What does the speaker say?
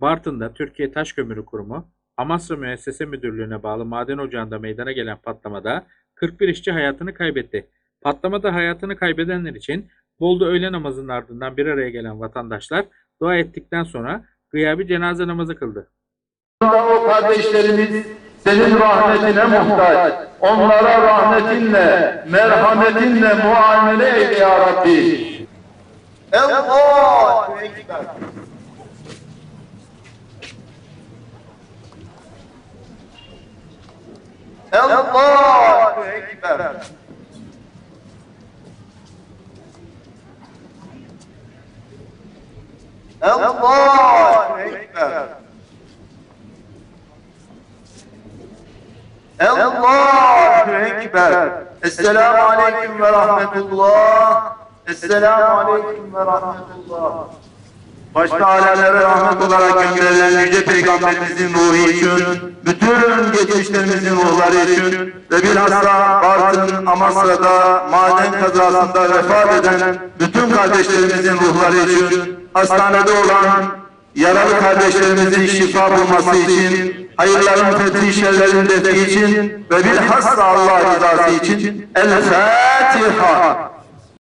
Bartın'da Türkiye Taş Kömürü Kurumu, Amasra Müessese Müdürlüğü'ne bağlı maden ocağında meydana gelen patlamada 41 işçi hayatını kaybetti. Patlamada hayatını kaybedenler için Bolu öğle namazının ardından bir araya gelen vatandaşlar dua ettikten sonra gıyabi cenaze namazı kıldı. o kardeşlerimiz senin rahmetine muhtaç. Onlara rahmetinle, merhametinle muamele eyle ya Rabbi. Allahu Ekber. Allahu Ekber. Allahu Ekber. Allahu Ekber. Esselamu Aleyküm ve Rahmetullah. Esselamu Aleyküm ve Rahmetullah. Başta alemlere rahmet olarak gönderilen Yüce Peygamberimizin ruhu için, bütün geçmişlerimizin ruhları için ve bilhassa Bartın, Amasra'da maden kazasında vefat eden bütün kardeşlerimizin ruhları için, hastanede olan yaralı kardeşlerimizin şifa bulması için, hayırların fethi şerlerin için ve bilhassa Allah rızası için El Fatiha.